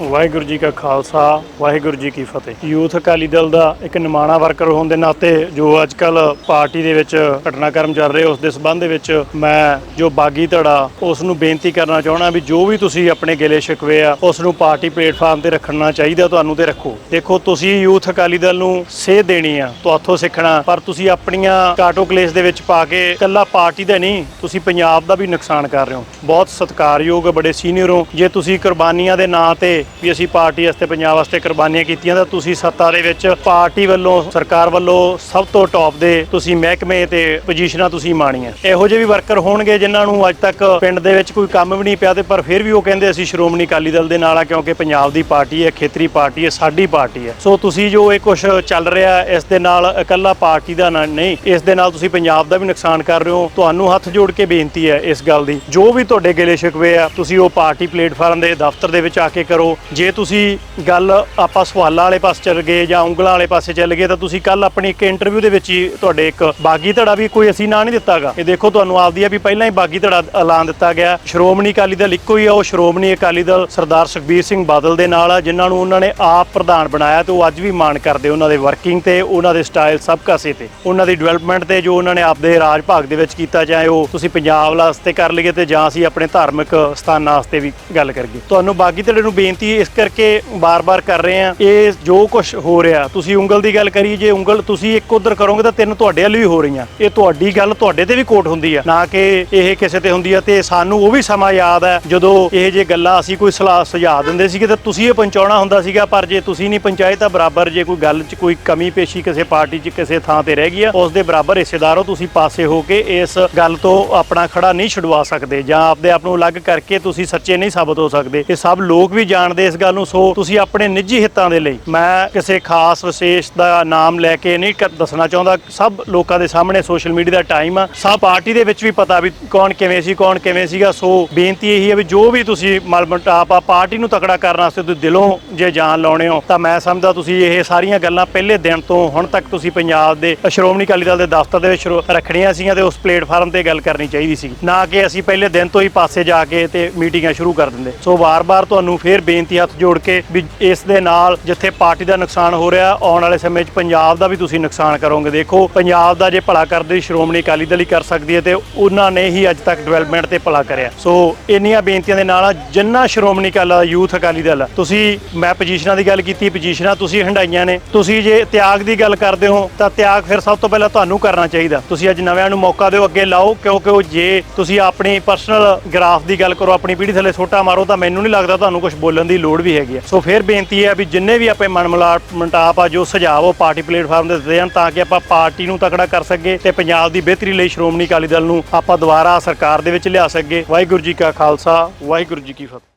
ਵਾਹਿਗੁਰੂ ਜੀ ਕਾ ਖਾਲਸਾ, ਵਾਹਿਗੁਰੂ ਜੀ ਕੀ ਫਤਿਹ। ਯੂਥ ਅਕਾਲੀ ਦਲ ਦਾ ਇੱਕ ਨਿਮਾਣਾ ਵਰਕਰ ਹੋਣ ਦੇ ਨਾਤੇ ਜੋ ਅੱਜ ਕੱਲ ਪਾਰਟੀ ਦੇ ਵਿੱਚ ਘਟਨਾਕ੍ਰਮ ਚੱਲ ਰਹੇ, ਉਸ ਦੇ ਸਬੰਧ ਦੇ ਵਿੱਚ ਮੈਂ ਜੋ ਬਾਗੀ ਧੜਾ, ਉਸ ਨੂੰ ਬੇਨਤੀ ਕਰਨਾ ਚਾਹਣਾ ਵੀ ਜੋ ਵੀ ਤੁਸੀਂ ਆਪਣੇ ਗਿਲੇ ਸ਼ਿਕਵੇ ਆ, ਉਸ ਨੂੰ ਪਾਰਟੀ ਪਲੇਟਫਾਰਮ ਤੇ ਰੱਖਣਾ ਚਾਹੀਦਾ, ਤੁਹਾਨੂੰ ਤੇ ਰੱਖੋ। ਦੇਖੋ, ਤੁਸੀਂ ਯੂਥ ਅਕਾਲੀ ਦਲ ਨੂੰ ਸੇਧ ਦੇਣੀ ਆ ਤੁਹਾਥੋਂ ਸਿੱਖਣਾ, ਪਰ ਤੁਸੀਂ ਆਪਣੀਆਂ ਕਾਟੋ ਕਲੇਸ਼ ਦੇ ਵਿੱਚ ਪਾ ਕੇ ਇਕੱਲਾ ਪਾਰਟੀ ਦਾ ਨਹੀਂ, ਤੁਸੀਂ ਪੰਜਾਬ ਦਾ ਵੀ ਨੁਕਸਾਨ ਕਰ ਰਹੇ ਹੋ। ਬਹੁਤ ਸਤਿਕਾਰਯੋਗ ਬੜੇ ਸੀਨੀਅਰ ਹੋ। ਜੇ ਤੁਸੀਂ ਕੁਰਬਾਨੀਆਂ ਦੇ ਨਾਂ ਤੇ ਵੀ ਅਸੀਂ ਪਾਰਟੀ ਵਾਸਤੇ, ਪੰਜਾਬ ਵਾਸਤੇ ਕੁਰਬਾਨੀਆਂ ਕੀਤੀਆਂ ਤਾਂ ਤੁਸੀਂ ਸੱਤਾ ਦੇ ਵਿੱਚ ਪਾਰਟੀ ਵੱਲੋਂ, ਸਰਕਾਰ ਵੱਲੋਂ ਸਭ ਤੋਂ ਟੌਪ ਦੇ ਤੁਸੀਂ ਮਹਿਕਮੇ ਤੇ ਪੋਜੀਸ਼ਨਾਂ ਤੁਸੀਂ ਮਾਣੀਆਂ। ਇਹੋ ਜਿਹੇ ਵੀ ਵਰਕਰ ਹੋਣਗੇ ਜਿਨ੍ਹਾਂ ਨੂੰ ਅੱਜ ਤੱਕ ਪਿੰਡ ਦੇ ਵਿੱਚ ਕੋਈ ਕੰਮ ਵੀ ਨਹੀਂ ਪਿਆ ਤੇ ਪਰ ਫਿਰ ਵੀ ਉਹ ਕਹਿੰਦੇ ਅਸੀਂ ਸ਼੍ਰੋਮਣੀ ਅਕਾਲੀ ਦਲ ਦੇ ਨਾਲ ਆ ਕਿਉਂਕਿ ਪੰਜਾਬ ਦੀ ਪਾਰਟੀ ਹੈ, ਖੇਤਰੀ ਪਾਰਟੀ ਹੈ, ਸਾਡੀ ਪਾਰਟੀ ਹੈ। ਸੋ ਤੁਸੀਂ ਜੋ ਇਹ ਕੁਝ ਚੱਲ ਰਿਹਾ, ਇਸ ਦੇ ਨਾਲ ਇਕੱਲਾ ਪਾਰਟੀ ਦਾ ਨਹੀਂ, ਇਸ ਦੇ ਨਾਲ ਤੁਸੀਂ ਪੰਜਾਬ ਦਾ ਵੀ ਨੁਕਸਾਨ ਕਰ ਰਹੇ ਹੋ। ਤੁਹਾਨੂੰ ਹੱਥ ਜੋੜ ਕੇ ਬੇਨਤੀ ਹੈ ਇਸ ਗੱਲ ਦੀ। ਜੋ ਵੀ ਤੁਹਾਡੇ ਗਿਲੇ ਸ਼ਿਕਵੇ ਆ, ਤੁਸੀਂ ਉਹ ਪਾਰਟੀ ਪਲੇਟਫਾਰਮ ਦੇ ਦਫ਼ਤਰ ਦੇ ਵਿੱਚ ਆ ਕੇ ਕਰੋ। ਜੇ ਤੁਸੀਂ ਗੱਲ ਆਪਾਂ ਸਵਾਲਾਂ ਵਾਲੇ ਪਾਸੇ ਚੱਲ ਗਏ ਜਾਂ ਉਂਗਲਾਂ ਵਾਲੇ ਪਾਸੇ ਚੱਲ ਗਏ ਤਾਂ ਤੁਸੀਂ ਕੱਲ ਆਪਣੀ ਇੱਕ ਇੰਟਰਵਿਊ ਦੇ ਵਿੱਚ ਹੀ ਤੁਹਾਡੇ ਇੱਕ ਬਾਗੀ ਧੜਾ ਵੀ ਕੋਈ ਅਸੀਂ ਨਾਂ ਨਹੀਂ ਦਿੱਤਾਗਾ। ਇਹ ਦੇਖੋ ਤੁਹਾਨੂੰ ਆਪਦੀ ਆ ਵੀ ਪਹਿਲਾਂ ਹੀ ਬਾਗੀ ਧੜਾ ਐਲਾਨ ਦਿੱਤਾ ਗਿਆ। ਸ਼੍ਰੋਮਣੀ ਅਕਾਲੀ ਦਲ ਇੱਕੋ ਹੀ ਆ, ਉਹ ਸ਼੍ਰੋਮਣੀ ਅਕਾਲੀ ਦਲ ਸਰਦਾਰ ਸੁਖਬੀਰ ਸਿੰਘ ਬਾਦਲ ਦੇ ਨਾਲ ਆ, ਜਿਨ੍ਹਾਂ ਨੂੰ ਉਹਨਾਂ ਨੇ ਆਪ ਪ੍ਰਧਾਨ ਬਣਾਇਆ ਤੇ ਉਹ ਅੱਜ ਵੀ ਮਾਣ ਕਰਦੇ ਉਹਨਾਂ ਦੇ ਵਰਕਿੰਗ ਤੇ, ਉਹਨਾਂ ਦੇ ਸਟਾਈਲ ਸਭ ਕਾਸੇ ਤੇ। ਉਹਨਾਂ ਦੀ ਡਿਵੈਲਪਮੈਂਟ ਤੇ ਜੋ ਉਹਨਾਂ ਨੇ ਆਪਦੇ ਰਾਜ ਭਾਗ ਦੇ ਵਿੱਚ ਕੀਤਾ, ਚਾਹੇ ਉਹ ਤੁਸੀਂ ਪੰਜਾਬ ਵਾਸਤੇ ਕਰ ਲਈਏ ਤੇ ਜਾਂ ਅਸੀਂ ਆਪਣੇ ਧਾਰਮਿਕ ਸਥਾਨਾਂ ਵਾਸਤੇ ਵੀ ਗੱਲ ਕਰੀਏ। ਤੁਹਾਨੂੰ ਬਾਗੀ ਧੜੇ ਨੂੰ ਬੇਨਤੀ ਇਸ ਕਰਕੇ ਬਾਰ-ਬਾਰ ਕਰ ਰਹੇ ਆ। ਇਹ ਜੋ ਕੁਝ ਹੋ ਰਿਹਾ, ਤੁਸੀਂ ਉਂਗਲ ਦੀ ਗੱਲ ਕਰੀ, ਜੇ ਉਂਗਲ ਤੁਸੀਂ ਇੱਕ ਉਧਰ ਕਰੋਗੇ ਤਾਂ ਤਿੰਨ ਤੁਹਾਡੇ ਵੱਲ ਵੀ ਹੋ ਰਹੀਆਂ। ਇਹ ਤੁਹਾਡੀ ਗੱਲ ਤੁਹਾਡੇ ਤੇ ਵੀ ਕੋਟ ਹੁੰਦੀ ਆ। ਨਾ ਕਿ ਇਹ ਕਿਸੇ ਤੇ ਹੁੰਦੀ ਆ ਤੇ ਸਾਨੂੰ ਉਹ ਵੀ ਸਮਾਂ ਯਾਦ ਹੈ ਜਦੋਂ ਇਹ ਜੇ ਗੱਲਾਂ ਅਸੀਂ ਕੋਈ ਸਲਾਹ ਸੁਝਾਅ ਦਿੰਦੇ ਸੀਗੇ ਤਾਂ ਤੁਸੀਂ ਇਹ ਪਹੁੰਚਾਉਣਾ ਹੁੰਦਾ ਸੀਗਾ, ਪਰ ਜੇ ਤੁਸੀਂ ਨਹੀਂ ਪਹੁੰਚਾਏ ਤਾਂ ਬਰਾਬਰ ਜੇ ਕੋਈ ਗੱਲ 'ਚ ਕੋਈ ਕਮੀ ਪੇਸ਼ੀ ਕਿਸੇ ਪਾਰਟੀ 'ਚ ਕਿਸੇ ਥਾਂ ਤੇ ਰਹਿ ਗਈ ਆ, ਉਸ ਦੇ ਬਰਾਬਰ ਹਿੱਸੇਦਾਰ ਹੋ ਤੁਸੀਂ ਪਾਸੇ ਹੋ ਕੇ ਇਸ ਗੱਲ ਤੋਂ ਆਪਣਾ ਖੜਾ ਨਹੀਂ ਛੁਡਵਾ ਸਕਦੇ ਜਾਂ ਆਪਦੇ ਆਪ ਨੂੰ ਅਲੱਗ ਕਰਕੇ ਤੁਸੀਂ ਸੱਚੇ ਨਹੀਂ ਸਾਬਤ ਹੋ ਸਕਦੇ। ਇਹ ਸਭ ਲੋਕ ਵੀ ਜਾਣ ਜਾਣਦੇ ਇਸ ਗੱਲ ਨੂੰ, ਸੋ ਤੁਸੀਂ ਆਪਣੇ ਨਿੱਜੀ ਹਿੱਤਾਂ ਦੇ ਲਈ, ਮੈਂ ਕਿਸੇ ਖਾਸ ਵਿਸ਼ੇਸ਼ ਦਾ ਨਾਮ ਲੈ ਕੇ ਨਹੀਂ ਦੱਸਣਾ ਚਾਹੁੰਦਾ। ਸਭ ਲੋਕਾਂ ਦੇ ਸਾਹਮਣੇ ਸੋਸ਼ਲ ਮੀਡੀਆ ਦਾ ਟਾਈਮ ਆ। ਸਭ ਪਾਰਟੀ ਦੇ ਵਿੱਚ ਵੀ ਪਤਾ ਵੀ ਕੌਣ ਕਿਵੇਂ ਸੀ, ਕੌਣ ਕਿਵੇਂ ਸੀਗਾ। ਸੋ ਬੇਨਤੀ ਇਹੀ ਹੈ ਵੀ ਜੋ ਵੀ ਤੁਸੀਂ ਮਲਮਟਾਪ ਆ ਪਾਰਟੀ ਨੂੰ ਤਕੜਾ ਕਰਨ ਵਾਸਤੇ ਤੁਸੀਂ ਦਿਲੋਂ ਜੇ ਜਾਨ ਲਾਉਣੇ ਹੋ, ਤਾਂ ਮੈਂ ਸਮਝਦਾ ਤੁਸੀਂ ਇਹ ਸਾਰੀਆਂ ਗੱਲਾਂ ਪਹਿਲੇ ਦਿਨ ਤੋਂ ਹੁਣ ਤੱਕ ਤੁਸੀਂ ਪੰਜਾਬ ਦੇ ਸ਼੍ਰੋਮਣੀ ਅਕਾਲੀ ਦਲ ਦੇ ਦਫ਼ਤਰ ਦੇ ਵਿੱਚ ਰੱਖਣੀਆਂ ਸੀਗੀਆਂ ਤੇ ਉਸ ਪਲੇਟਫਾਰਮ ਤੇ ਗੱਲ ਕਰਨੀ ਚਾਹੀਦੀ ਸੀ। ਨਾ ਕਿ ਅਸੀਂ ਪਹਿਲੇ ਦਿਨ ਤੋਂ ਹੀ ਪਾਸੇ ਜਾ ਕੇ ਤੇ ਮੀਟਿੰਗਾਂ ਸ਼ੁਰੂ ਕਰ ਦਿੰਦੇ। ਸੋ ਵਾਰ-ਵਾਰ ਤੁਹਾਨੂੰ ਫੇਰ ਬੇਨਤੀ ਬੇਨਤੀ ਹੱਥ ਜੋੜ ਕੇ ਵੀ ਇਸ ਦੇ ਨਾਲ ਜਿੱਥੇ ਪਾਰਟੀ ਦਾ ਨੁਕਸਾਨ ਹੋ ਰਿਹਾ ਆਉਣ ਵਾਲੇ ਸਮੇਂ 'ਚ ਪੰਜਾਬ ਦਾ ਵੀ ਤੁਸੀਂ ਨੁਕਸਾਨ ਕਰੋਗੇ। ਦੇਖੋ ਪੰਜਾਬ ਦਾ ਜੇ ਭਲਾ ਕਰਦੇ ਸ਼੍ਰੋਮਣੀ ਅਕਾਲੀ ਦਲ ਹੀ ਕਰ ਸਕਦੀ ਹੈ ਤੇ ਉਹਨਾਂ ਨੇ ਹੀ ਅੱਜ ਤੱਕ ਡਿਵੈਲਪਮੈਂਟ ਤੇ ਭਲਾ ਕਰਿਆ। ਸੋ ਇੰਨੀਆਂ ਬੇਨਤੀਆਂ ਦੇ ਨਾਲ ਜਿੰਨਾ ਸ਼੍ਰੋਮਣੀ ਅਕਾਲੀ ਦਲ, ਯੂਥ ਅਕਾਲੀ ਦਲ ਤੁਸੀਂ ਮੈਂ ਪੋਜੀਸ਼ਨਾਂ ਦੀ ਗੱਲ ਕੀਤੀ ਪੋਜੀਸ਼ਨਾਂ ਤੁਸੀਂ ਹੰਡਾਈਆਂ ਨੇ ਤੁਸੀਂ ਜੇ ਤਿਆਗ ਦੀ ਗੱਲ ਕਰਦੇ ਹੋ ਤਾਂ ਤਿਆਗ ਫਿਰ ਸਭ ਤੋਂ ਪਹਿਲਾਂ ਤੁਹਾਨੂੰ ਕਰਨਾ ਚਾਹੀਦਾ। ਤੁਸੀਂ ਅੱਜ ਨਵਿਆਂ ਨੂੰ ਮੌਕਾ ਦਿਓ ਅੱਗੇ ਲਾਓ ਕਿਉਂਕਿ ਉਹ ਜੇ ਤੁਸੀਂ ਆਪਣੀ ਪਰਸਨਲ ਗ੍ਰਾਫ ਦੀ ਗੱਲ ਕਰੋ ਆਪਣੀ ਪੀੜ੍ਹੀ ਥੱਲੇ ਛੋਟਾ ਮਾਰੋ ਤਾਂ ਮੈਨੂੰ ਨਹੀਂ ਲੱਗਦਾ ਤੁਹਾਨੂੰ ਕੁਝ ਬੋਲਣ ਦੀ ਲੋੜ ਵੀ ਹੈਗੀ ਹੈ ਸੋ ਫਿਰ ਬੇਨਤੀ ਹੈ ਵੀ ਜਿੰਨੇ ਵੀ ਆਪਣੇ ਮਨਮਲਾਟ ਮਨਟਾਪ ਆ, ਜੋ ਸੁਝਾਅ ਉਹ ਪਾਰਟੀ ਪਲੇਟਫਾਰਮ ਤੇ ਹਨ ਤਾਂ ਕਿ ਆਪਾਂ ਪਾਰਟੀ ਨੂੰ ਤਕੜਾ ਕਰ ਸਕੀਏ ਤੇ ਪੰਜਾਬ ਦੀ ਬਿਹਤਰੀ ਲਈ ਸ਼੍ਰੋਮਣੀ ਅਕਾਲੀ ਦਲ ਨੂੰ ਆਪਾਂ ਦੁਬਾਰਾ ਸਰਕਾਰ ਦੇ ਵਿੱਚ ਲਿਆ ਸਕੀਏ। ਵਾਹਿਗੁਰੂ ਜੀ ਕਾ ਖਾਲਸਾ, ਵਾਹਿਗੁਰੂ ਜੀ ਕੀ ਫਤਿਹ।